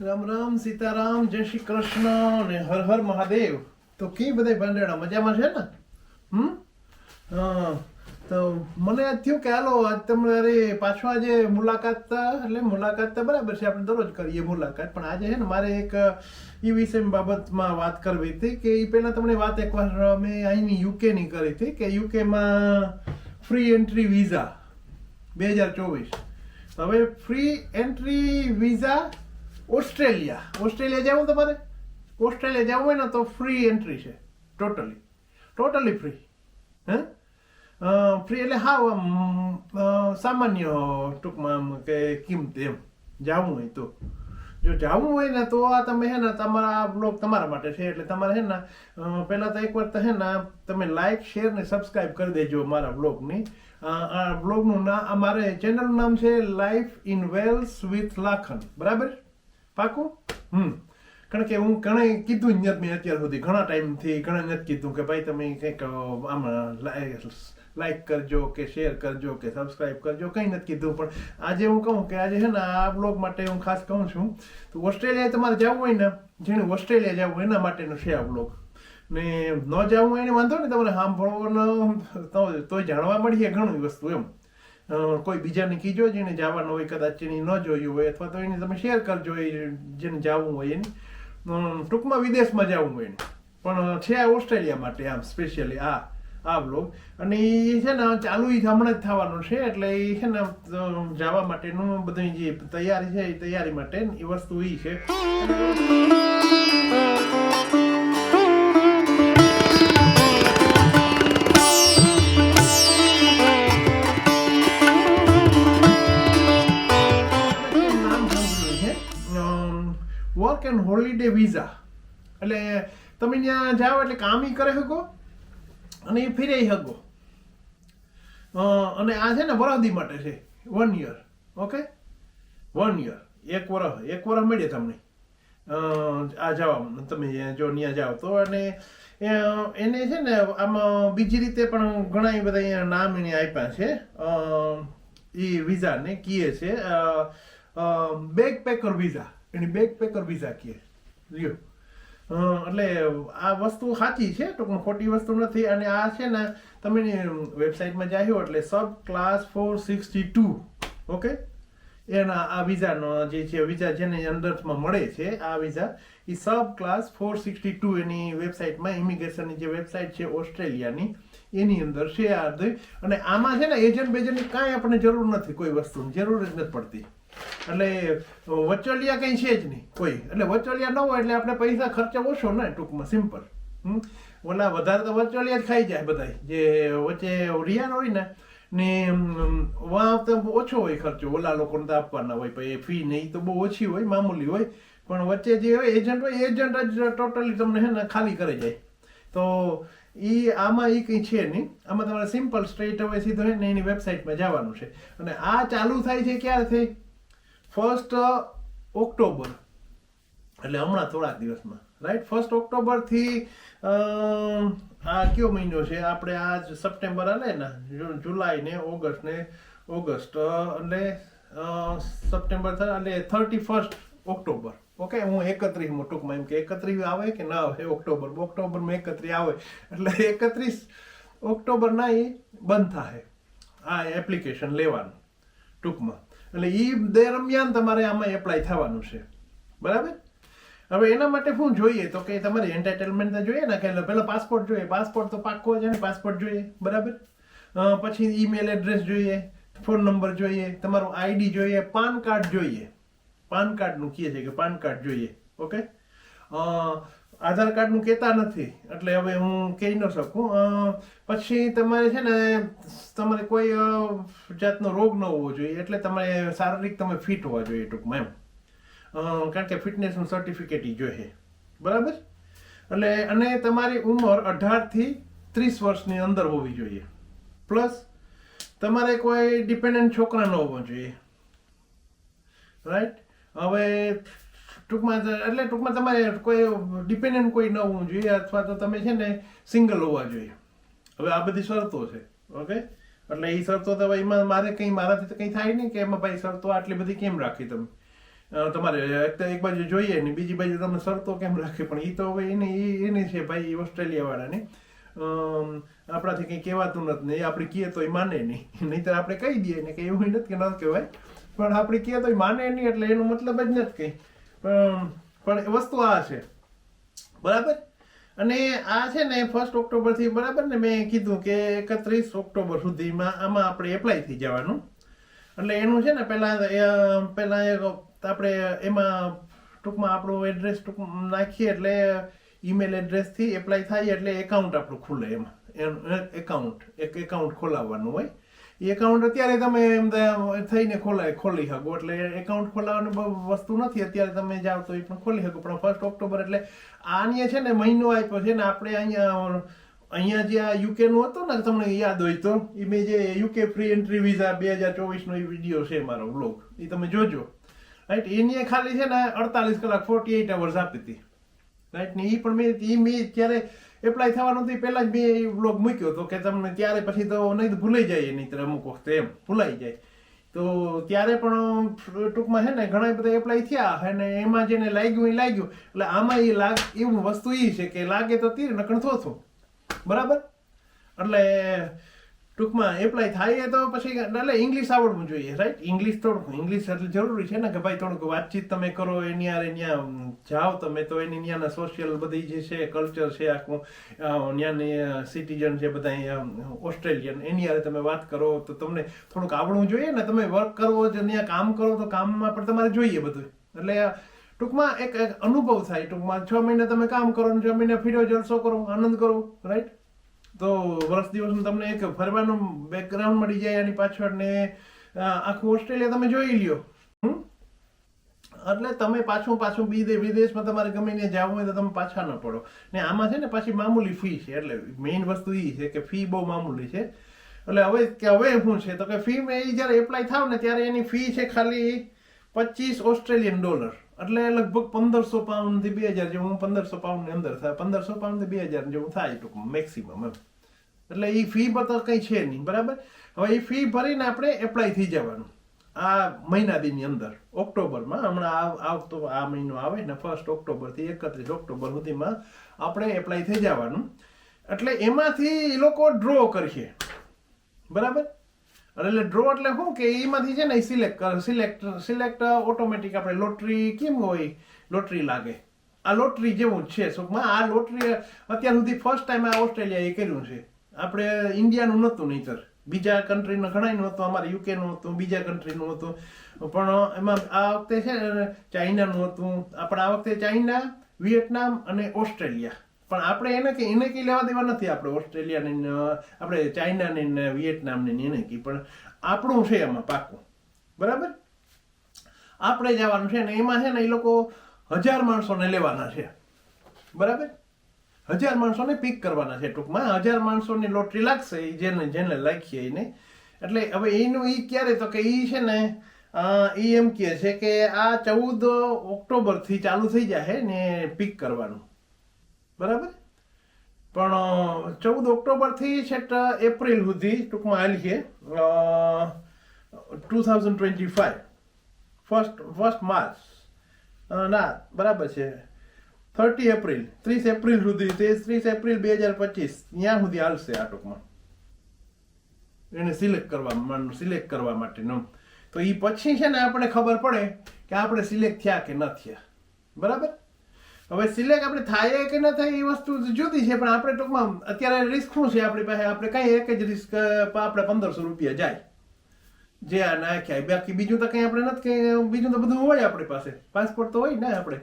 રામ રામ સીતારામ, જય શ્રી કૃષ્ણ અને હર હર મહાદેવ. તો કે બધા ભાંડેડા મજામાં છે ને? હમ? હા, તો મને આજ થયું કે હાલો, આજ તમારે પાછો આજે મુલાકાત, એટલે મુલાકાત તો બરાબર છે, આપણે દરરોજ કરીએ મુલાકાત. પણ આજે છે ને મારે એક એ વિષય બાબતમાં વાત કરવી હતી કે એ પહેલાં તમને વાત એકવાર મેં અહીંની યુકેની કરી હતી કે યુકેમાં ફ્રી એન્ટ્રી વિઝા બે હજાર ચોવીસ. હવે free entry visa Australia. Australia જવું તમારે? ઓસ્ટ્રેલિયા જવું હોય ને તો ફ્રી એન્ટ્રી છે. ટોટલી ટોટલી ફ્રી હે? ફ્રી એટલે હા સામાન્ય ટૂંકમાં કે કિંમત એમ. જવું હોય તો. જો જવું હોય ને તો આ તમે હે ને તમારા બ્લોગ તમારા માટે છે. એટલે તમારે હે ને પહેલાં તો એકવાર તો હે ને તમે લાઇક શેર ને સબસ્ક્રાઇબ કરી દેજો મારા બ્લોગની. આ બ્લોગનું નામ મારે ચેનલનું નામ છે life in Wales with Lakhan બરાબર? પાકું? હમ. કારણ કે હું ઘણા કીધું જ નથી મેં અત્યાર સુધી. ઘણા ટાઈમથી ઘણા નથી કીધું કે ભાઈ તમે કંઈક આમાં લાઈક કરજો કે શેર કરજો કે સબસ્ક્રાઈબ કરજો. કંઈ નથી કીધું, પણ આજે હું કહું કે આજે છે ને આ બ્લોગ માટે હું ખાસ કહું છું, તો ઓસ્ટ્રેલિયા તમારે જવું હોય ને જેને ઓસ્ટ્રેલિયા જવું એના માટેનો છે આ બ્લોગ ને ન જવું હોય એને વાંધો ને તમને સાંભળવાનો તો- જાણવા મળીએ ઘણી વસ્તુ એમ. કોઈ બીજાને કીજો જેને જવાનું હોય, કદાચ એની ન જોયું હોય, અથવા તો એને તમે શેર કરજો એ જેને જવું હોય એને. ટૂંકમાં વિદેશમાં જવું હોય એને. પણ છે ઓસ્ટ્રેલિયા માટે આમ સ્પેશિયલી આ આ બ્લોગ અને એ છે ને, ચાલુ એ હમણાં જ થવાનું છે, એટલે એ છે ને જવા માટેનું બધી જે તૈયારી છે, એ તૈયારી માટે એ વસ્તુ એ છે. વર્ક એન્ડ હોલિડે વિઝા એટલે તમે ત્યાં જાઓ એટલે કામ કરે શકો અને એ ફિરાઈ શકો. અને આ છે ને વરદી માટે છે. One year okay one year એક વરસ એક વરસ મળીએ તમને. આ જવા તમે જો ત્યાં જાઓ તો. અને એને છે ને આમાં બીજી રીતે પણ ઘણા બધા અહીંયા નામ એને આપ્યા છે. એ વિઝાને કીએ છે. બેગ પેકર વિઝા એની બેગ પેકર વિઝા કીએ લ્યો. એટલે આ વસ્તુ સાચી છે, ટૂંકમાં ખોટી વસ્તુ નથી. અને આ છે ને, તમે વેબસાઇટમાં જાઓ એટલે subclass four sixty two okay? એના આ વિઝાનો જે છે, વિઝા જેને અંદરમાં મળે છે, આ વિઝા, એ સબ ક્લાસ ફોર સિક્સટી ટુ એની વેબસાઇટમાં ઇમિગ્રેશનની જે વેબસાઇટ છે, ઓસ્ટ્રેલિયાની, એની અંદર છે આ અને આમાં છે ને એજન્ટ બેજન્ટની કાંઈ આપણને જરૂર નથી, કોઈ વસ્તુની. જરૂર જ નથી પડતી. એટલે વચોલિયા કંઈ છે જ નહીં કોઈ. એટલે વચોલિયા ન હોય એટલે આપણે પૈસા ખર્ચા ઓછો ને ટૂંકમાં સિમ્પલ. ઓલા વધારે તો વચોલિયા જ ખાઈ જાય બધા જે વચ્ચે રિયાન હોય ને ને અમ, તો ઓછો હોય ખર્ચો ઓલા લોકોને તો આપવાના હોય પછી ફી ને ઈ તો બહુ ઓછી હોય મામૂલી હોય. પણ વચ્ચે જે હોય એજન્ટ હોય એજન્ટ જ ટોટલી તમને હે ને ખાલી કરી જાય. તો એ આમાં એ કંઈ છે નહીં. આમાં તમારે સિમ્પલ સ્ટ્રેટ હવે સીધો હોય ને એની વેબસાઇટમાં જવાનું છે. અને આ ચાલુ થાય છે ક્યારથી ફર્સ્ટ ઓક્ટોબર એટલે હમણાં થોડાક દિવસમાં રાઈટ ફર્સ્ટ ઓક્ટોબરથી આ કયો મહિનો છે? આપણે આ સપ્ટેમ્બર અને જુલાઈ ને ઓગસ્ટ ને ઓગસ્ટ એટલે સપ્ટેમ્બર એટલે થર્ટી ફર્સ્ટ ઓક્ટોબર ઓકે હું એકત્રીસ ટૂંકમાં એમ કે એકત્રીસ આવે કે ના આવે? ઓક્ટોબર ઓક્ટોબરમાં એકત્રીસ આવે. એટલે એકત્રીસ ઓક્ટોબર ના એ બંધ થાય. આ એપ્લિકેશન લેવાનું. ટૂંકમાં. એટલે એ દરમિયાન તમારે આમાં એપ્લાય થવાનું છે. બરાબર? હવે એના માટે શું જોઈએ? તો કે તમારે એન્ટરટેનમેન્ટ જોઈએ ને, કે પહેલાં પાસપોર્ટ જોઈએ. પાસપોર્ટ તો પાક્કો છે ને પાસપોર્ટ જોઈએ. બરાબર? પછી ઈમેલ એડ્રેસ જોઈએ ફોન નંબર જોઈએ, તમારું આઈડી જોઈએ, પાન કાર્ડ જોઈએ. પાન કાર્ડનું કહે છે કે પાન કાર્ડ જોઈએ. ઓકે? આધાર કાર્ડનું કહેતા નથી, એટલે હવે હું કહી ન શકું. પછી તમારે છે ને, તમારે કોઈ જાતનો રોગ ન હોવો જોઈએ, એટલે તમારે શારીરિક તમે ફિટ હોવા જોઈએ ટૂંકમાં એમ. કારણ કે ફિટનેસનું સર્ટિફિકેટ જોઈએ. બરાબર? એટલે, અને તમારી ઉંમર અઢારથી ત્રીસ વર્ષની અંદર હોવી જોઈએ. પ્લસ તમારે કોઈ ડિપેન્ડન્ટ છોકરા ન હોવો જોઈએ. રાઈટ હવે ટૂંકમાં એટલે ટૂંકમાં તમારે કોઈ ડિપેન્ડન્ટ કોઈ ન હોવું જોઈએ, અથવા તો તમે છે ને સિંગલ હોવા જોઈએ. હવે આ બધી શરતો છે, ઓકે? એટલે એ શરતો તો એમાં મારે કંઈ મારાથી તો કંઈ થાય નહીં કે એમાં ભાઈ શરતો આટલી બધી કેમ રાખી તમે? તમારે એક બાજુ જોઈએ ને બીજી બાજુ તમે શરતો કેમ રાખે? પણ એ તો હવે એની એની છે ભાઈ ઓસ્ટ્રેલિયાવાળાને. આપણાથી કંઈ કહેવાતું નથી ને એ આપણે કહીએ તો એ માને નહીં. નહીંતર આપણે કહી દઈએ ને કે એવું નથી કે ન કહેવાય. પણ આપણે કહીએ તો એ માને નહીં, એટલે એનો મતલબ જ નથી કંઈ. પણ વસ્તુ આ છે. બરાબર? અને આ છે ને ફર્સ્ટ ઓક્ટોબરથી બરાબર ને મેં કીધું કે એકત્રીસ ઓક્ટોબર સુધીમાં આમાં આપણે એપ્લાય થઈ જવાનું. એટલે એનું છે ને પહેલાં પહેલાં આપણે એમાં ટૂંકમાં આપણું એડ્રેસ ટૂંક નાખીએ એટલે ઈમેલ એડ્રેસથી એપ્લાય થાય એટલે એકાઉન્ટ આપણું ખુલે એમાં. એકાઉન્ટ એક એકાઉન્ટ ખોલાવવાનું હોય. એ એકાઉન્ટ અત્યારે તમે એમ થઈને ખોલાય ખોલી શકો. એટલે એકાઉન્ટ ખોલાવવાની વસ્તુ નથી. અત્યારે તમે જાઓ તો એ પણ ખોલી શકો. પણ ફર્સ્ટ ઓક્ટોબર એટલે આની છે ને મહિનો આપ્યો છે ને આપણે અહીંયા અહીંયા જે આ યુકેનું હતું ને, તમને યાદ હોય તો, એ મેં જે યુકે ફ્રી એન્ટ્રી વિઝા બે હજાર ચોવીસનો એ વીડિયો છે મારો બ્લોગ એ તમે જોજો. રાઈટ એની ખાલી છે ને અડતાલીસ કલાક ફોર્ટી એઇટ અવર્સ આપી હતી. રાઈટ ને એ પણ મેં એ મેં ત્યારે એપ્લાય થવાનું હતું પહેલાં જ મેં બ્લોગ મૂક્યો હતો કે તમને ત્યારે પછી તો નહીં તો ભૂલાઈ જાય નહીં અમુક વખતે એમ ભૂલાઈ જાય તો ત્યારે પણ ટૂંકમાં છે ને ઘણા બધા એપ્લાય થયા અને એમાં જેને લાગ્યું એ લાગ્યું એટલે આમાં એ લાગ એવું વસ્તુ એ છે કે લાગે તો તીર નકણ થોથું બરાબર એટલે ટૂંકમાં એપ્લાય થાય તો પછી એટલે ઇંગ્લિશ આવડવું જોઈએ રાઈટ ઇંગ્લિશ થોડુંક ઇંગ્લિશ એટલે જરૂરી છે ને કે ભાઈ થોડુંક વાતચીત તમે કરો, એની યારે ત્યાં જાઓ તમે તો એની ત્યાંના સોશિયલ બધી જે છે કલ્ચર છે, આખું ત્યાંની સિટીઝન છે બધા ઓસ્ટ્રેલિયન એની યારે તમે વાત કરો, તો તમને થોડુંક આવડવું જોઈએ ને તમે વર્ક કરો, જો ત્યાં કામ કરો, તો કામમાં પણ તમારે જોઈએ બધું. એટલે ટૂંકમાં એક અનુભવ થાય, ટૂંકમાં છ મહિના તમે કામ કરો છ મહિના ફીડો જલસો કરો, આનંદ કરો રાઈટ તો વર્ષ દિવસનું તમને એક ફરવાનું બેકગ્રાઉન્ડ મળી જાય એની પાછળ ને આખું ઓસ્ટ્રેલિયા તમે જોઈ લ્યો? એટલે તમે પાછું પાછું બીજે વિદેશમાં તમારે ગમે ત્યાં જવું હોય તો તમે પાછા ન પડો. ને આમાં છે ને પાછી મામૂલી ફી છે, એટલે મેઇન વસ્તુ એ છે કે ફી બહુ મામૂલી છે. એટલે હવે કે હવે શું છે? તો કે ફી મેં જ્યારે એપ્લાય થાવ ને ત્યારે એની ફી છે ખાલી પચીસ ઓસ્ટ્રેલિયન ડોલર. એટલે લગભગ પંદરસો પાઉન્ડથી બે હજાર જેવું પંદરસો પાઉન્ડની અંદર થાય, પંદરસો પાઉન્ડથી બે હજાર જેવું થાય ટૂંકમાં મેક્સિમમ એમ. એટલે એ ફી તો કંઈ છે નહીં, બરાબર? હવે એ ફી ભરીને આપણે એપ્લાય થઈ જવાનું, આ મહિના દીની અંદર, ઓક્ટોબરમાં. હમણાં આવ- આવતો, આ મહિનો આવે ને ફર્સ્ટ ઓક્ટોબરથી એકત્રીસ ઓક્ટોબર સુધીમાં આપણે એપ્લાય થઈ જવાનું. એટલે એમાંથી એ લોકો ડ્રો કરશે, બરાબર? એટલે ડ્રો એટલે શું કે એમાંથી છે ને સિલેક્ટ સિલેક્ટ સિલેક્ટ ઓટોમેટિક આપણે લોટરી કેમ હોય? લોટરી લાગે. આ લોટરી જેવું જ છે, ટૂંકમાં આ લોટરી અત્યાર સુધી ફર્સ્ટ ટાઈમ આ ઓસ્ટ્રેલિયાએ કર્યું છે. આપણે ઇન્ડિયાનું નહોતું નહીતર. બીજા કન્ટ્રીનું ઘણા નહોતું અમારે યુકેનું હતું, બીજા કન્ટ્રીનું હતું. પણ એમાં આ વખતે છે ચાઇનાનું હતું. આપણે આ વખતે ચાઇના વિયેટનામ અને ઓસ્ટ્રેલિયા. પણ આપણે એને કે એને કઈ લેવા દેવા નથી આપણે ઓસ્ટ્રેલિયાની આપણે ચાઇનાની ને વિયેટનામને ને એને કી પણ આપણું છે એમાં પાકું. બરાબર? આપણે જવાનું છે ને, એમાં છે ને એ લોકો હજાર માણસોને લેવાના છે. બરાબર? હજાર માણસોને પિક કરવાના છે ટૂંકમાં. હજાર માણસોની લોટરી લાગશે જેને જેને લાગીએ એને. એટલે હવે એનું એ ક્યારે તો કે એ છે ને એ એમ કહે છે કે આ ચૌદ ઓક્ટોબરથી ચાલુ થઈ જાય ને પિક કરવાનું. બરાબર? પણ ચૌદ ઓક્ટોબરથી છેટ એપ્રિલ સુધી ટૂંકમાં આવી છે. Two thousand twenty five. First first March. ના, બરાબર છે. થર્ટી એપ્રિલ, ત્રીસ એપ્રિલ સુધી તે ત્રીસ એપ્રિલ બે હજાર પચીસ ત્યાં સુધી હાલશે આ ટૂંકમાં. એને સિલેક્ટ કરવા સિલેક્ટ કરવા માટેનું. તો એ પછી છે ને આપણે ખબર પડે કે આપણે સિલેક્ટ થયા કે ન થયા. બરાબર? હવે સિલેક્ટ આપણે થાય કે ન થાય એ વસ્તુ જુદી છે, પણ આપણે ટૂંકમાં અત્યારે રિસ્ક શું છે આપણી પાસે? આપણે કઈ એક જ રિસ્ક આપણે પંદરસો રૂપિયા જાય. જે આ નાખ્યા બાકી બીજું તો કંઈ આપણે નથી કંઈ બીજું તો બધું હોય આપણી પાસે. પાસપોર્ટ તો હોય ને આપણે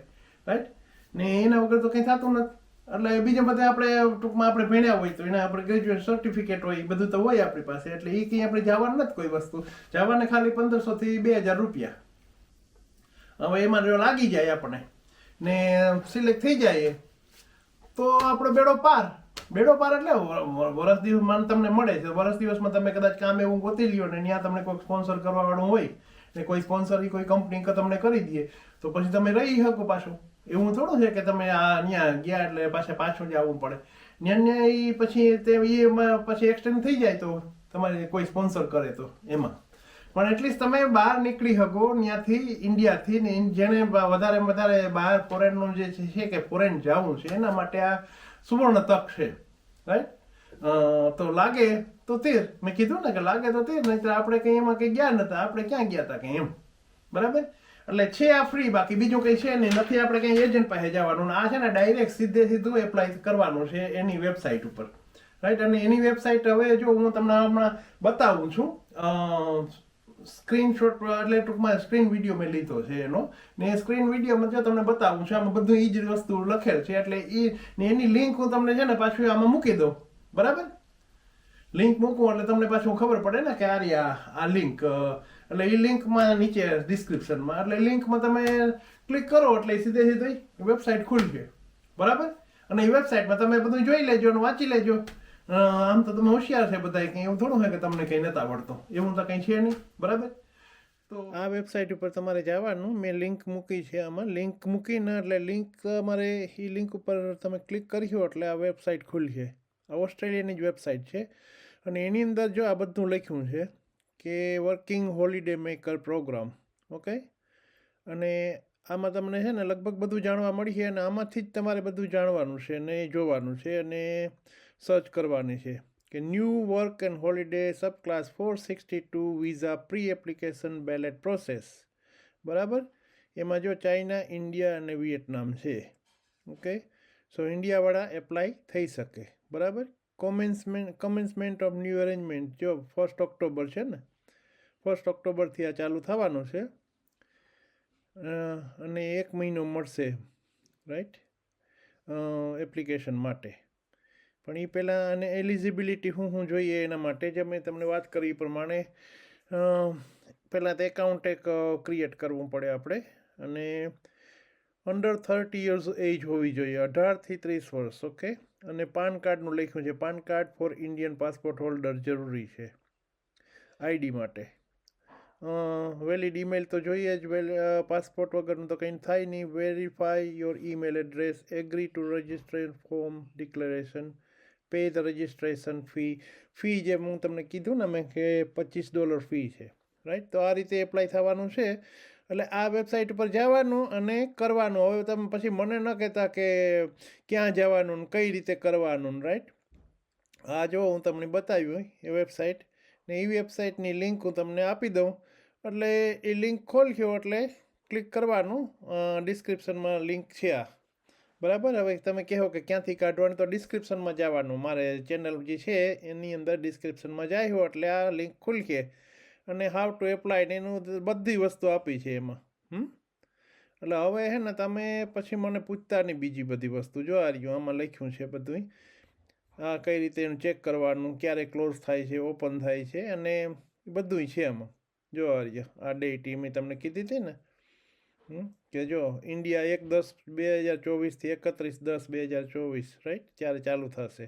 રાઈટ ને એના વગર તો કંઈ થતું નથી. એટલે બીજા બધા આપણે ટૂંકમાં આપણે ભણ્યા હોય તો એના આપણે ગ્રેજ્યુએટ સર્ટિફિકેટ હોય બધું તો હોય આપણી પાસે. એટલે એ કંઈ આપણે જવાનું નથી કોઈ વસ્તુ. જવાને ખાલી પંદરસો થી બે હજાર રૂપિયા. હવે એમાં જો લાગી જાય આપણે ને સિલેક્ટ થઈ જાય તો આપણો બેડો પાર. બેડો પાર એટલે વર્ષ દિવસ માન તમને મળે છે. વરસ દિવસમાં તમે કદાચ કામ એવું ગોતી લ્યો ને ત્યાં તમને કોઈ સ્પોન્સર કરવાવાળું હોય ને કોઈ સ્પોન્સર કોઈ કંપની તમને કરી દે, તો પછી તમે રહી શકો પાછું. એવું થોડું છે કે તમે આ ત્યાં ગયા એટલે પાછા પાછું જ આવવું પડે. ત્યાં એ પછી તે એ પછી એક્સટેન્ડ થઈ જાય તો તમારે કોઈ સ્પોન્સર કરે તો એમાં. પણ એટલીસ્ટ તમે બહાર નીકળી શકો ત્યાંથી ઇન્ડિયાથી ને જેને વધારે વધારે બહાર ફોરેનનું જે છે- કે ફોરેન જવું છે, એના માટે આ સુવર્ણ તક છે. રાઈટ તો લાગે તો તીર મેં કીધું ને કે લાગે તો તીર નહીં આપણે કંઈ એમાં કંઈ ગયા નતા. આપણે ક્યાં ગયા હતા કંઈ એમ? બરાબર? એટલે છે આ ફ્રી બાકી બીજું કંઈ છે નહીં. નથી આપણે કંઈ એજન્ટ પાસે જવાનું આ છે ને ડાયરેક્ટ સીધે સીધું એપ્લાય કરવાનું છે એની વેબસાઇટ ઉપર. રાઈટ અને એની વેબસાઇટ હવે જો હું તમને હમણાં બતાવું છું સ્ક્રીનશોટ એટલે ટૂંકમાં સ્ક્રીન વીડિયો મેં લીધો છે એનો. ને એ સ્ક્રીન વિડીયોમાં જો તમને બતાવું છું, આમાં બધું એ જ વસ્તુ લખેલ છે, એટલે એ ને એની લિંક હું તમને છે ને પાછું આમાં મૂકી દઉં. બરાબર? લિંક મૂકું, એટલે તમને પાછું ખબર પડે ને કે આ રહી આ લિંક એટલે એ લિંકમાં નીચે ડિસ્ક્રિપ્શનમાં. એટલે લિંકમાં તમે ક્લિક કરો, એટલે સીધે સીધી વેબસાઇટ ખુલશે. બરાબર? અને એ વેબસાઇટમાં તમે બધું જોઈ લેજો અને વાંચી લેજો. આમ તો તમે હોશિયાર છે બધા કંઈ. એવું થોડું હોય કે તમને કંઈ નથી આવડતું. એવું તો કંઈ છે નહીં. બરાબર? તો આ વેબસાઇટ ઉપર તમારે જવાનું. મેં લિંક મૂકી છે આમાં. લિંક મૂકીને એટલે લિંક તમારે એ લિંક ઉપર તમે ક્લિક કર્યો એટલે આ વેબસાઇટ ખુલશે. આ ઓસ્ટ્રેલિયાની જ વેબસાઇટ છે. અને એની અંદર જો આ બધું લખ્યું છે કે working holiday maker programme okay અને આમાં તમને છે ને લગભગ બધું જાણવા મળશે અને આમાંથી જ તમારે બધું જાણવાનું છે અને જોવાનું છે. અને સર્ચ કરવાની છે કે new work and holiday subclass four sixty two visa pre application ballot process. બરાબર? એમાં જો ચાઇના, ઇન્ડિયા અને વિયેટનામ છે. ઓકે? સો ઇન્ડિયાવાળા એપ્લાય થઈ શકે. બરાબર? Commencement commencement of new arrangement જો ફર્સ્ટ ઓક્ટોબર છે ને? ફર્સ્ટ ઓક્ટોબરથી આ ચાલુ થવાનું છે. અને એક મહિનો મળશે રાઈટ એપ્લિકેશન માટે. પણ એ પહેલાં અને એલિજિબિલિટી શું શું જોઈએ એના માટે જે મેં તમને વાત કરી એ પ્રમાણે પહેલાં તો એકાઉન્ટ એક ક્રિએટ કરવું પડે આપણે. અને અંડર થર્ટી યર્સ એજ હોવી જોઈએ અઢારથી ત્રીસ વર્ષ ઓકે અને પાન કાર્ડનું લખ્યું છે, PAN card for Indian passport holder જરૂરી છે, આઈડી માટે. વેલિડ ઈમેલ તો જોઈએ જ, વેલ પાસપોર્ટ વગરનું તો કંઈ થાય નહીં. Verify your email address agree to registration form declaration pay the registration fee fee જે હું તમને કીધું ને, મેં કે પચીસ ડોલર ફી છે. રાઈટ તો આ રીતે એપ્લાય થવાનું છે. એટલે આ વેબસાઇટ ઉપર જવાનું અને કરવાનું. હવે તમે પછી મને ન કહેતા કે ક્યાં જવાનું કઈ રીતે કરવાનું રાઈટ આ જો હું તમને બતાવ્યું એ વેબસાઇટ ને એ વેબસાઇટની લિંક હું તમને આપી દઉં. એટલે એ લિંક ખોલખ્યો એટલે ક્લિક કરવાનું. ડિસ્ક્રિપ્શનમાં લિંક છે આ. બરાબર? હવે તમે કહો કે ક્યાંથી કાઢવાનું તો ડિસ્ક્રિપ્શનમાં જવાનું. મારે ચેનલ જે છે, એની અંદર ડિસ્ક્રિપ્શનમાં જાય એટલે આ લિંક ખુલશે. અને હાઉ ટુ એપ્લાય એનું બધી વસ્તુ આપી છે એમાં. હમ? એટલે હવે હે ને તમે પછી મને પૂછતા નહીં બીજી બધી વસ્તુ. જો આ રહ્યું આમાં લખ્યું છે બધું આ કઈ રીતે એનું ચેક કરવાનું, ક્યારે ક્લોઝ થાય છે ઓપન થાય છે, અને બધું છે આમાં. જો આ રહ્યા આ ડેટ મેં તમને કીધી હતી ને કે જો ઇન્ડિયા એક દસ બે હજાર ચોવીસથી એકત્રીસ દસ બે હજાર ચોવીસ રાઈટ ત્યારે ચાલુ થશે?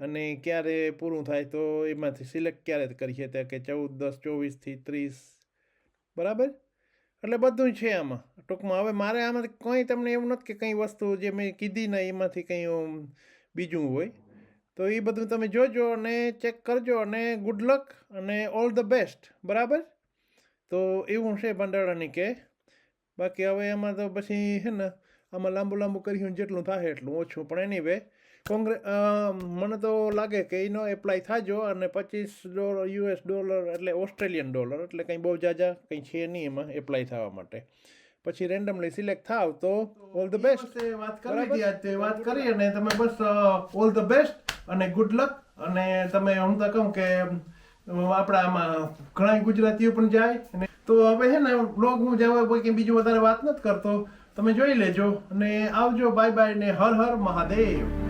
અને ક્યારે પૂરું થાય તો એમાંથી સિલેક્ટ ક્યારે કરીએ ત્યાં કે ચૌદ, દસ ચોવીસથી ત્રીસ? બરાબર? એટલે બધું છે આમાં. ટૂંકમાં હવે મારે આમાંથી કંઈ તમને એવું નથી કે કંઈ વસ્તુ જે મેં કીધી ને એમાંથી કંઈ બીજું હોય. તો એ બધું તમે જોજો અને ચેક કરજો અને ગુડ લક અને ઓલ ધ બેસ્ટ. બરાબર? તો એવું છે ભંડારાની કે બાકી હવે એમાં તો પછી છે ને આમાં લાંબુ લાંબુ કર્યું જેટલું થાય એટલું ઓછું. પણ એની વે કોંગ્રેસ મને તો લાગે કે એનો એપ્લાય થાજો અને પચીસ ડોલર યુએસ ડોલર એટલે ઓસ્ટ્રેલિયન ડોલર એટલે કંઈ બહુ જાજા કંઈ છે નહીં એમાં એપ્લાય થવા માટે. પછી રેન્ડમલી સિલેક્ટ થાવ તો ઓલ ધ બેસ્ટ વાત કરી આજ વાત કરી અને તમે બસ ઓલ ધ બેસ્ટ અને ગુડ લક અને તમે હું તો કહું કે આપણા આમાં ઘણા ગુજરાતીઓ પણ જાય અને તો હવે છે ને બ્લોગ હું જવા કોઈ કંઈ બીજું વધારે વાત નથી કરતો. તમે જોઈ લેજો અને આવજો. બાય બાય ને હર હર મહાદેવ.